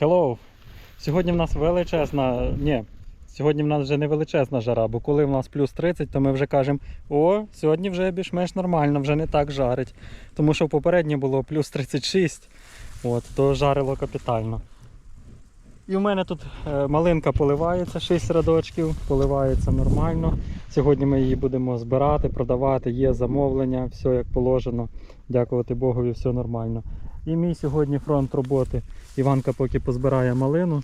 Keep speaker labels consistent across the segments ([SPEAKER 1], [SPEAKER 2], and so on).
[SPEAKER 1] Hello! Сьогодні в нас величезна. Ні, сьогодні в нас вже не величезна жара, бо коли в нас плюс 30, то ми вже кажемо, о, сьогодні вже більш-менш нормально, вже не так жарить. Тому що попереднє було плюс 36, от, то жарило капітально. І в мене тут е, малинка поливається, 6 рядочків, поливається нормально. Сьогодні ми її будемо збирати, продавати, є замовлення, все як положено. Дякувати Богові, все нормально. І мій сьогодні фронт роботи. Іванка поки позбирає малину.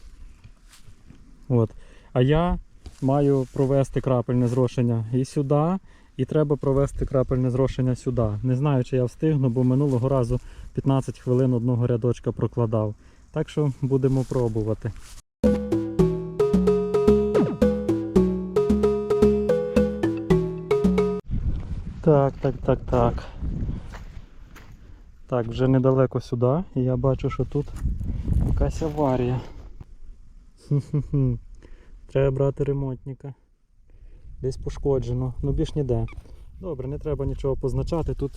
[SPEAKER 1] От. А я маю провести крапельне зрошення і сюди, і треба провести крапельне зрошення сюди. Не знаю, чи я встигну, бо минулого разу 15 хвилин одного рядочка прокладав. Так що будемо пробувати. Так, так, так, так. Так, вже недалеко сюди, і я бачу, що тут якась аварія. Треба брати ремонтника. Десь пошкоджено, ну більш ніде. Добре, не треба нічого позначати, тут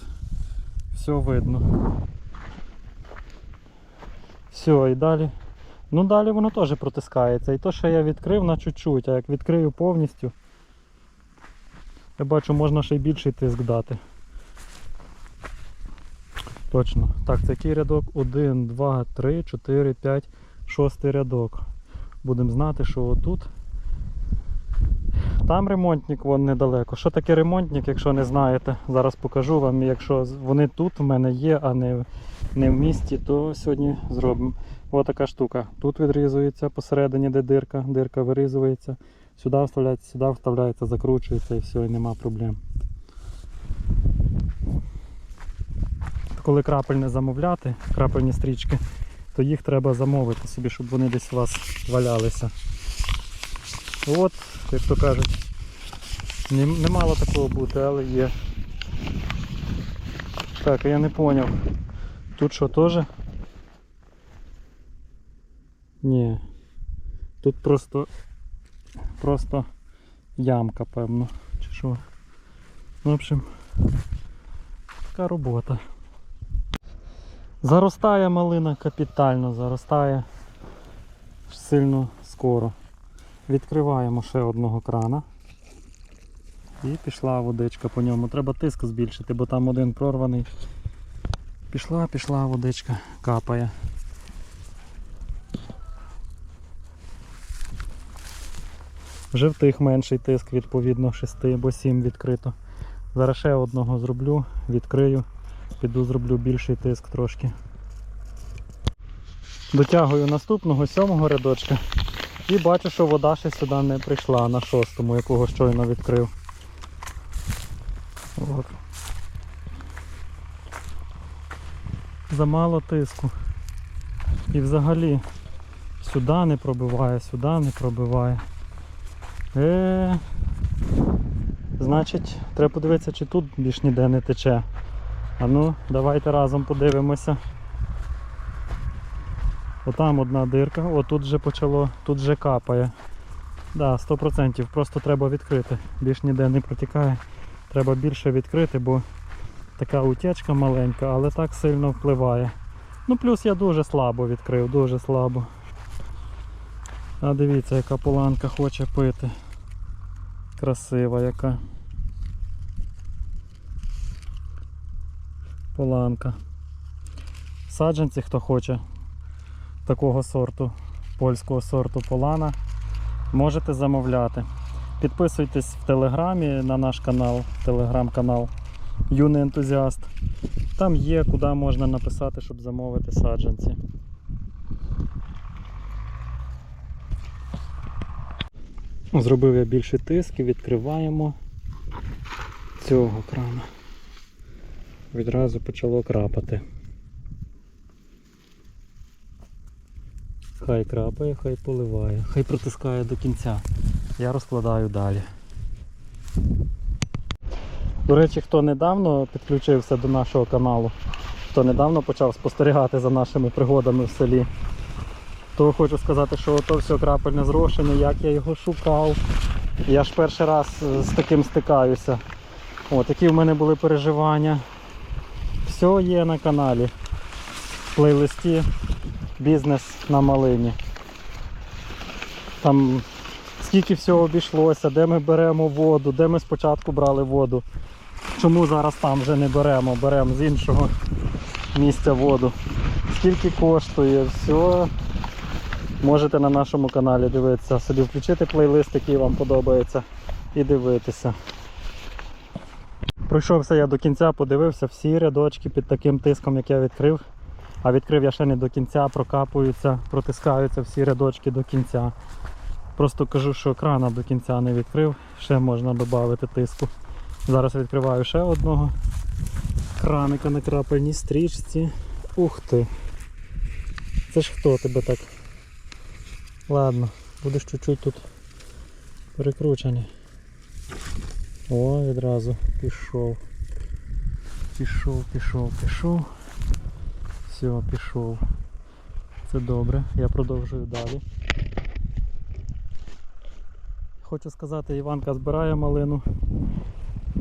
[SPEAKER 1] все видно. Все, і далі. Ну далі воно теж протискається. І то, що я відкрив на чуть-чуть, а як відкрию повністю, я бачу, можна ще й більший тиск дати. Точно. Так, це який рядок? 1, 2, 3, 4, 5, 6 рядок. Будемо знати, що отут. Там ремонтник вон недалеко. Що таке ремонтник, якщо не знаєте, зараз покажу вам. Якщо вони тут в мене є, а не, не в місті, то сьогодні зробимо. Ось така штука. Тут відрізується посередині, де дирка, дирка вирізується. Сюди вставляється, сюди вставляється, закручується і все, і нема проблем. Коли крапельне замовляти, крапельні стрічки, то їх треба замовити собі, щоб вони десь у вас валялися. От, як то кажуть, не, не мало такого бути, але є. Так, я не поняв. Тут що теж? Ні. Тут просто просто ямка, певно. Чи що? В общем, така робота. Заростає малина капітально, заростає сильно скоро. Відкриваємо ще одного крана. І пішла водичка по ньому. Треба тиск збільшити, бо там один прорваний. Пішла, пішла водичка, капає. Вже в тих менший тиск, відповідно 6 або 7 відкрито. Зараз ще одного зроблю, відкрию, піду зроблю більший тиск трошки. Дотягую наступного сьомого рядочка і бачу, що вода ще сюди не прийшла на шостому, якого щойно відкрив. От. Замало тиску. І взагалі сюди не пробиває, сюди не пробиває. Е, значить, треба подивитися, чи тут більш ніде не тече. А ну, давайте разом подивимося. Отам одна дирка, о тут вже почало, тут вже капає. Да, 100%, просто треба відкрити. Більш ніде не протікає. Треба більше відкрити, бо така утечка маленька, але так сильно впливає. Ну плюс я дуже слабо відкрив, дуже слабо. А дивіться, яка поланка хоче пити. Красива яка. Поланка. Саджанці, хто хоче такого сорту, польського сорту полана, можете замовляти. Підписуйтесь в телеграмі на наш канал, телеграм-канал Юний ентузіаст. Там є, куди можна написати, щоб замовити саджанці. Зробив я більший тиск і відкриваємо цього крана. Відразу почало крапати. Хай крапає, хай поливає, хай протискає до кінця. Я розкладаю далі. До речі, хто недавно підключився до нашого каналу, хто недавно почав спостерігати за нашими пригодами в селі, то хочу сказати, що ото все крапельне зрошення, як я його шукав. Я ж перший раз з таким стикаюся. От, які в мене були переживання. Все є на каналі. В плейлисті бізнес на малині. Там скільки всього обійшлося, де ми беремо воду, де ми спочатку брали воду. Чому зараз там вже не беремо, беремо з іншого місця воду. Скільки коштує, все можете на нашому каналі дивитися. Собі включити плейлист, який вам подобається, і дивитися. Пройшовся я до кінця, подивився всі рядочки під таким тиском, як я відкрив. А відкрив я ще не до кінця, прокапуються, протискаються всі рядочки до кінця. Просто кажу, що крана до кінця не відкрив, ще можна додати тиску. Зараз відкриваю ще одного краника на крапельній стрічці. Ух ти! Це ж хто тебе так? Ладно, будеш чуть-чуть тут перекручений. О, відразу пішов. Пішов, пішов, пішов. Все, пішов. Це добре, я продовжую далі. Хочу сказати, Іванка збирає малину.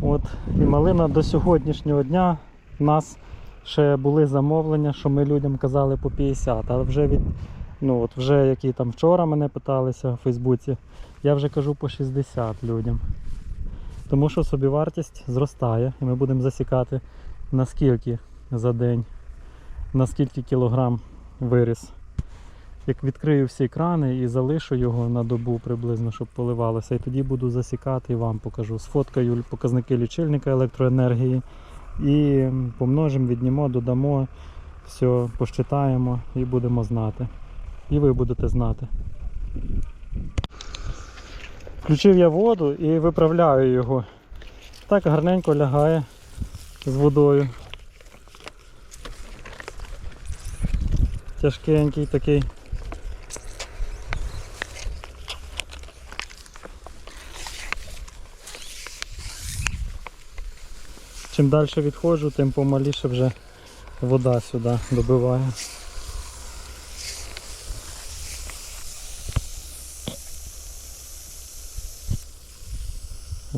[SPEAKER 1] От, і малина до сьогоднішнього дня в нас ще були замовлення, що ми людям казали по 50, але вже від, ну от вже які там вчора мене питалися в Фейсбуці, я вже кажу по 60 людям. Тому що собівартість зростає і ми будемо засікати наскільки за день, на скільки кілограм виріс. Як відкрию всі крани і залишу його на добу приблизно, щоб поливалося, і тоді буду засікати і вам покажу. Сфоткаю показники лічильника електроенергії і помножимо, віднімо, додамо, все, посчитаємо і будемо знати. І ви будете знати. Включив я воду і виправляю його. Так гарненько лягає з водою. Тяжкенький такий. Чим далі відходжу, тим помаліше вже вода сюди добиває.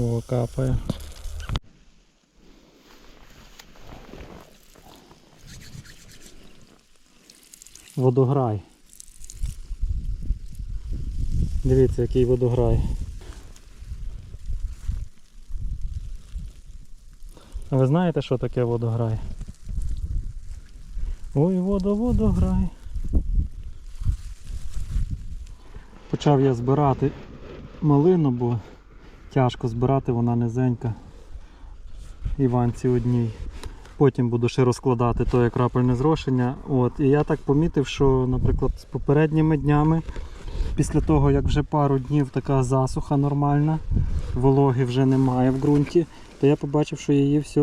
[SPEAKER 1] О, капає. Водограй. Дивіться, який водограй. А ви знаєте, що таке водограй? Ой, водо, водограй. Почав я збирати малину, бо тяжко збирати, вона низенька. Іванці одній. Потім буду ще розкладати то крапельне зрошення. От. І я так помітив, що, наприклад, з попередніми днями, після того, як вже пару днів така засуха нормальна, вологи вже немає в ґрунті, то я побачив, що її все,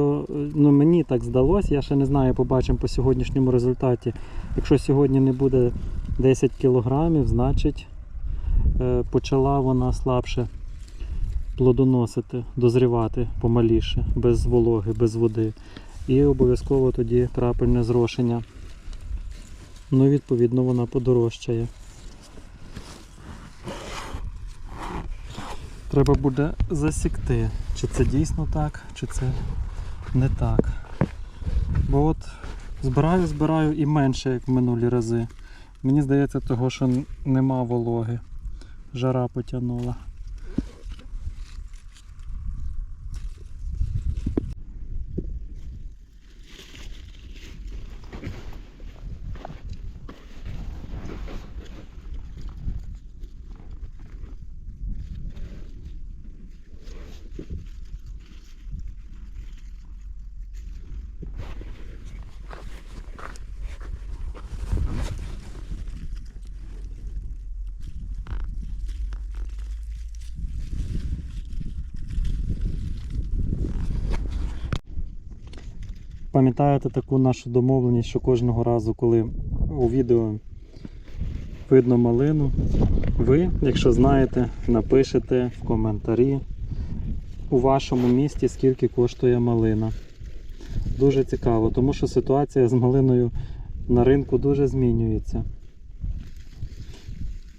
[SPEAKER 1] ну мені так здалося, я ще не знаю, побачимо по сьогоднішньому результаті. Якщо сьогодні не буде 10 кілограмів, значить е, почала вона слабше плодоносити, дозрівати помаліше, без вологи, без води. І обов'язково тоді крапельне зрошення. Ну, відповідно, вона подорожчає. Треба буде засікти, чи це дійсно так, чи це не так. Бо от збираю, збираю і менше, як в минулі рази. Мені здається, того, що нема вологи. Жара потягнула. Пам'ятаєте таку нашу домовленість, що кожного разу, коли у відео видно малину, ви, якщо знаєте, напишете в коментарі у вашому місті, скільки коштує малина. Дуже цікаво, тому що ситуація з малиною на ринку дуже змінюється.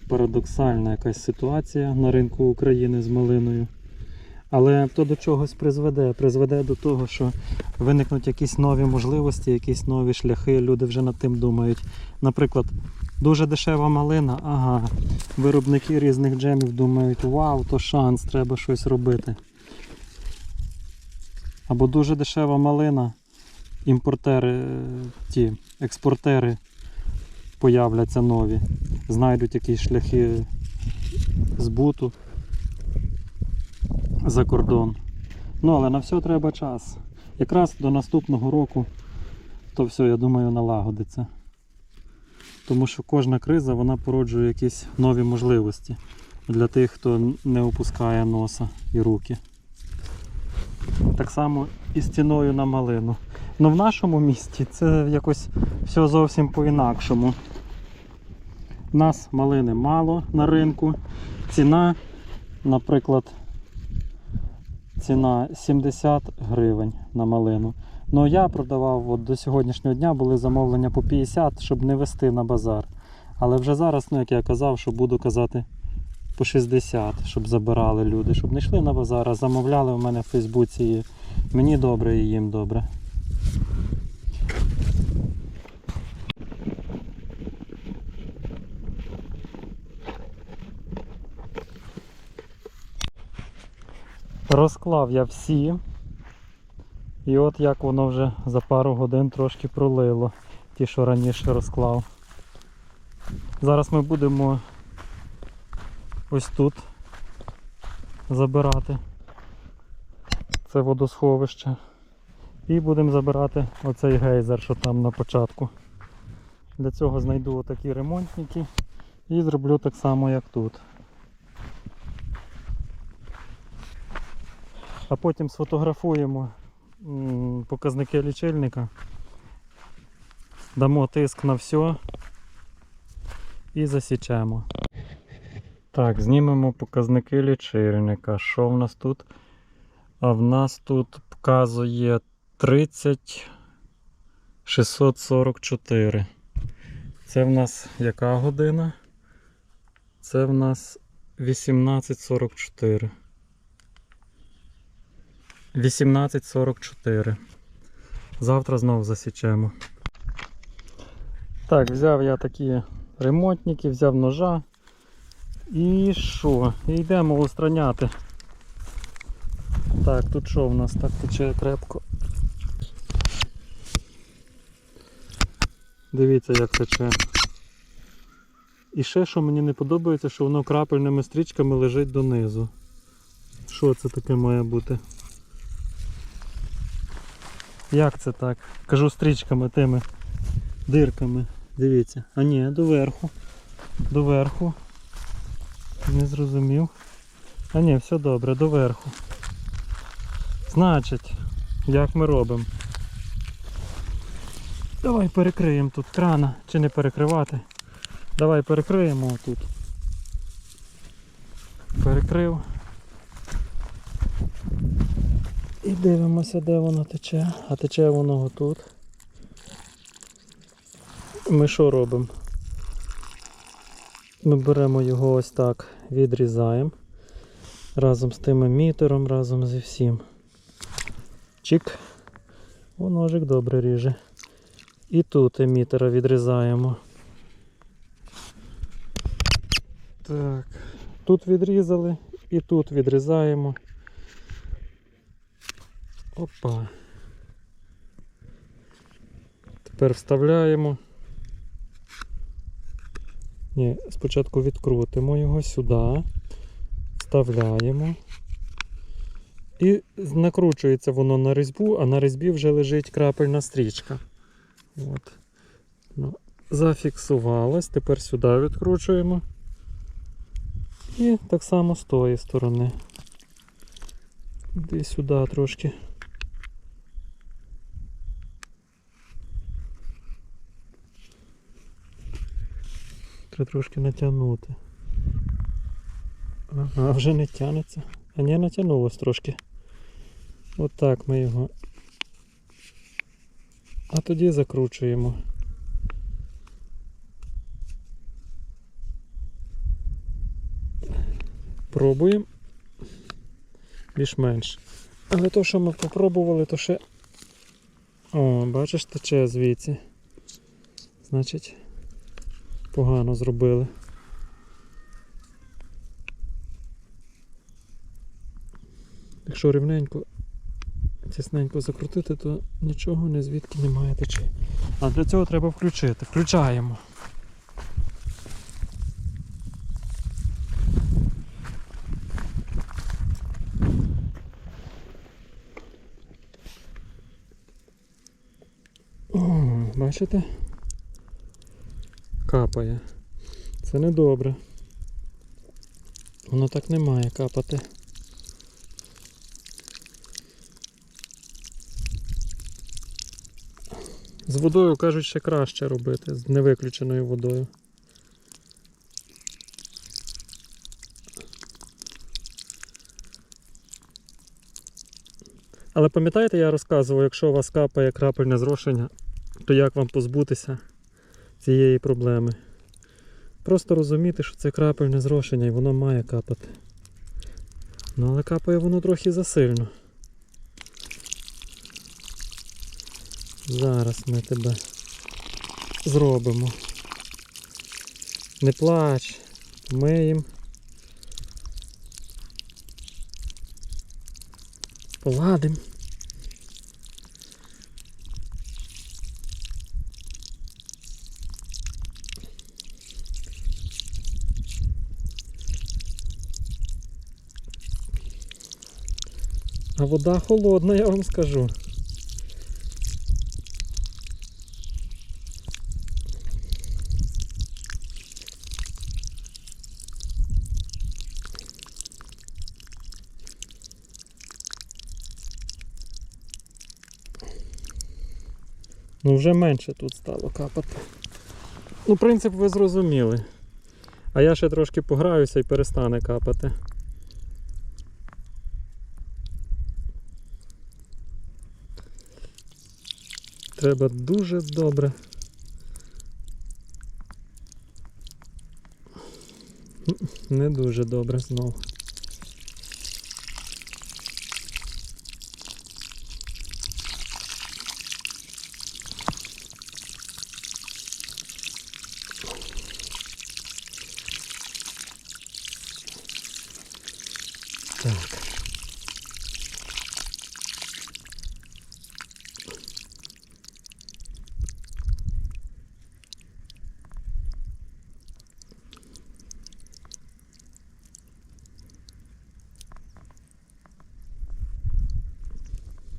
[SPEAKER 1] Парадоксальна якась ситуація на ринку України з малиною. Але то до чогось призведе. Призведе до того, що виникнуть якісь нові можливості, якісь нові шляхи. Люди вже над тим думають. Наприклад, Дуже дешева малина, ага. Виробники різних джемів думають, вау, то шанс, треба щось робити. Або дуже дешева малина, імпортери, е, ті, експортери появляться нові, знайдуть якісь шляхи збуту за кордон. Ну, але на все треба час. Якраз до наступного року то все, я думаю, налагодиться. Тому що кожна криза вона породжує якісь нові можливості для тих, хто не опускає носа і руки. Так само і з ціною на малину. Ну в нашому місті це якось все зовсім по-інакшому. У нас малини мало на ринку. Ціна, наприклад, ціна 70 гривень на малину. Ну я продавав от до сьогоднішнього дня були замовлення по 50, щоб не вести на базар. Але вже зараз, ну як я казав, що буду казати по 60, щоб забирали люди, щоб не йшли на базар, а замовляли у мене в Фейсбуці. Мені добре і їм добре. Розклав я всі. І от як воно вже за пару годин трошки пролило, ті, що раніше розклав. Зараз ми будемо ось тут забирати це водосховище. І будемо забирати оцей гейзер, що там на початку. Для цього знайду отакі ремонтники і зроблю так само, як тут. А потім сфотографуємо показники лічильника. Дамо тиск на все і засічемо. Так, знімемо показники лічильника. Що в нас тут? А в нас тут показує 30 644. Це в нас яка година? Це в нас 1844. 18.44. Завтра знову засічемо. Так, взяв я такі ремонтники, взяв ножа. І що? І йдемо устраняти. Так, тут що в нас так тече крепко. Дивіться, як тече. І ще, що мені не подобається, що воно крапельними стрічками лежить донизу. Що це таке має бути? Як це так? Кажу стрічками тими дирками. Дивіться. А ні, доверху. Доверху. Не зрозумів. А ні, все добре, доверху. Значить, як ми робимо? Давай перекриємо тут крана, чи не перекривати. Давай перекриємо отут. Перекрив. І дивимося, де воно тече. А тече воно отут. Ми що робимо? Ми беремо його ось так, відрізаємо. Разом з тим емітером, разом зі всім. Чик. О, ножик добре ріже. І тут емітера відрізаємо. Так. Тут відрізали і тут відрізаємо. Опа. Тепер вставляємо. Ні, спочатку відкрутимо його сюди, вставляємо. І накручується воно на різьбу, а на різьбі вже лежить крапельна стрічка. От. Ну, зафіксувалась. Тепер сюди відкручуємо. І так само з тої сторони. Іди сюди трошки. Треба трошки натягнути. Ага, вже не тягнеться. А не натягнулось трошки. Отак ми його. А тоді закручуємо. Пробуємо. Більш-менш. Але то, що ми попробували, то ще... О, бачиш, тече звідси. Значить, погано зробили. Якщо рівненько, тісненько закрутити, то нічого не звідки немає течі. А для цього треба включити. Включаємо. О, бачите? Капає. Це недобре. Воно так не має капати. З водою кажуть ще краще робити, з невиключеною водою. Але пам'ятаєте, я розказував, якщо у вас капає крапельне зрошення, то як вам позбутися цієї проблеми? Просто розуміти, що це крапельне зрошення і воно має капати. Ну але капає воно трохи засильно. Зараз ми тебе зробимо. Не плач, миємо. Поладим. Вода холодна, я вам скажу. Ну вже менше тут стало капати. Ну, принцип ви зрозуміли. А я ще трошки пограюся і перестане капати. Треба дуже добре. Не дуже добре знову.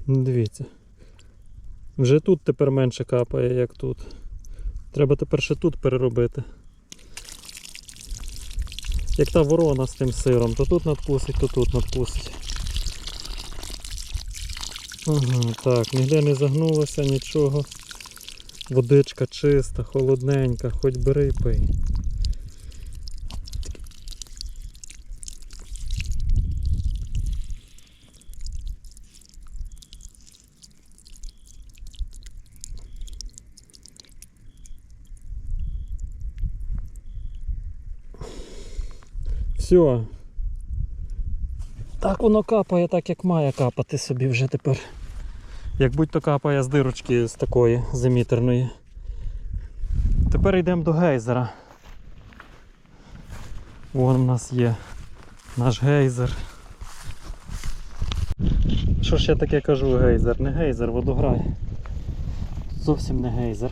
[SPEAKER 1] Дивіться. Вже тут тепер менше капає, як тут. Треба тепер ще тут переробити. Як та ворона з тим сиром, то тут надкусить, то тут надкусить. Ага, так, ніде не загнулося, нічого. Водичка чиста, холодненька, хоч бери пий. Все. Так воно капає, так як має капати собі вже тепер. Як будь-то капає з дирочки з такої замітерної. Тепер йдемо до гейзера. Вон у нас є наш гейзер. Що ж я таке кажу гейзер? Не гейзер, водограй. Зовсім не гейзер.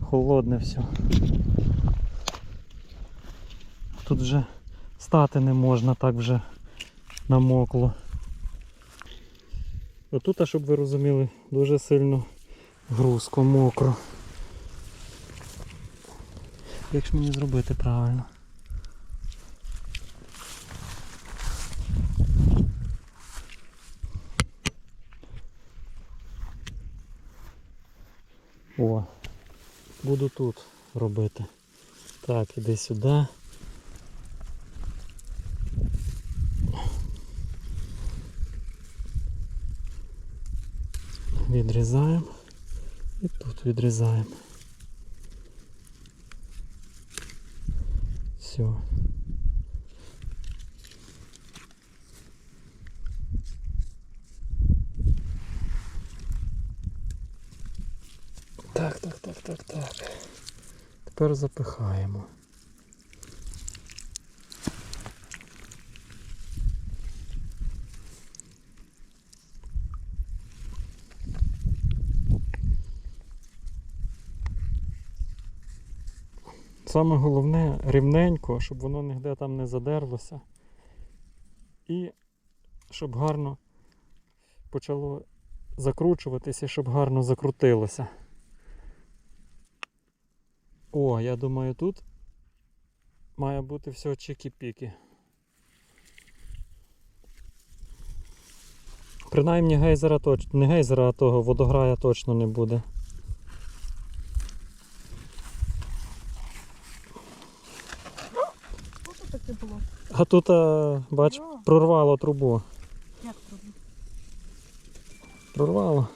[SPEAKER 1] Холодне все. Тут вже стати не можна, так вже намокло. Отут, а щоб ви розуміли, дуже сильно грузко, мокро. Як ж мені зробити правильно? О, буду тут робити. Так, іди сюди. Відрізаємо і тут відрізаємо. Все. Так, так, так, так, так. тепер запихаємо. Саме головне рівненько, щоб воно ніде там не задерлося. І щоб гарно почало закручуватися, щоб гарно закрутилося. О, я думаю, тут має бути все чики-піки. Принаймні гейзера точно, не гейзера, а того водограя точно не буде.
[SPEAKER 2] Що тут таке було?
[SPEAKER 1] А тут, а, бач,
[SPEAKER 2] О.
[SPEAKER 1] прорвало трубу.
[SPEAKER 2] Як трудно?
[SPEAKER 1] Прорвало.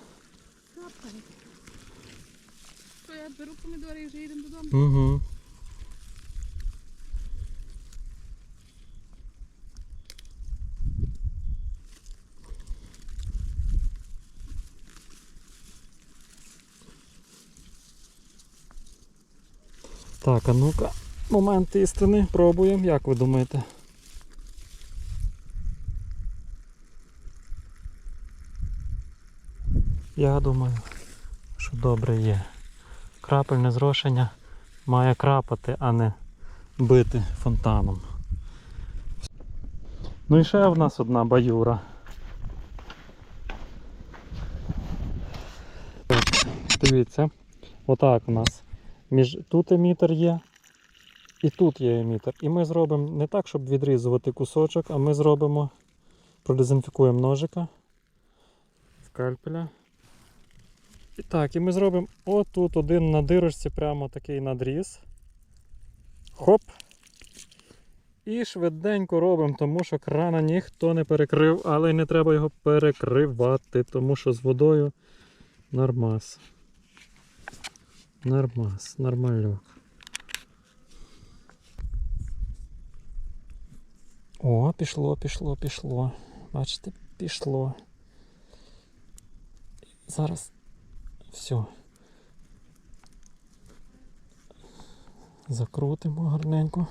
[SPEAKER 2] То я беру помідори і вже їдемо додому.
[SPEAKER 1] Угу. Так, а ну-ка, момент істини. Пробуємо. Як ви думаєте? Я думаю, що добре є. Крапельне зрошення має крапати, а не бити фонтаном. Ну і ще в нас одна баюра. Дивіться, отак у нас. Між тут емітер є, і тут є емітер. І ми зробимо не так, щоб відрізувати кусочок, а ми зробимо, продезінфікуємо ножика, скальпеля. І так, і ми зробимо отут один на дирочці, прямо такий надріз. Хоп. І швиденько робимо, тому що крана ніхто не перекрив, але й не треба його перекривати, тому що з водою нормас. Нормас, нормальок. О, пішло, пішло, пішло. Бачите, пішло. Зараз все. Закрутимо гарненько.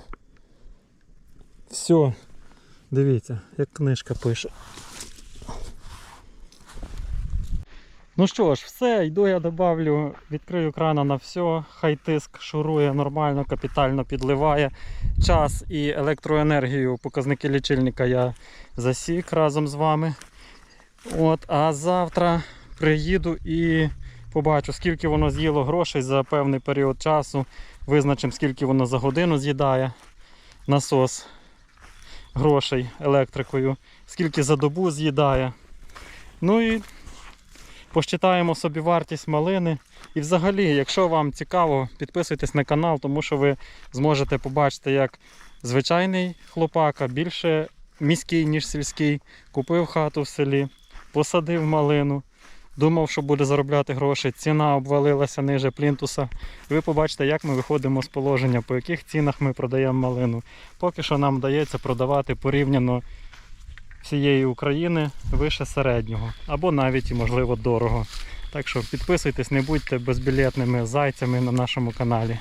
[SPEAKER 1] Все. Дивіться, як книжка пише. Ну що ж, все, йду я добавлю, відкрию крана на все, хай тиск шурує нормально, капітально підливає. Час і електроенергію, показники лічильника я засік разом з вами. От, а завтра приїду і побачу, скільки воно з'їло грошей за певний період часу. Визначимо, скільки воно за годину з'їдає насос грошей електрикою, скільки за добу з'їдає. Ну і посчитаємо собі вартість малини. І взагалі, якщо вам цікаво, підписуйтесь на канал, тому що ви зможете побачити, як звичайний хлопака, більше міський, ніж сільський, купив хату в селі, посадив малину. Думав, що буде заробляти гроші. Ціна обвалилася ниже плінтуса. Ви побачите, як ми виходимо з положення, по яких цінах ми продаємо малину. Поки що нам вдається продавати порівняно всієї України вище середнього. Або навіть можливо дорого. Так що підписуйтесь, не будьте безбілетними зайцями на нашому каналі.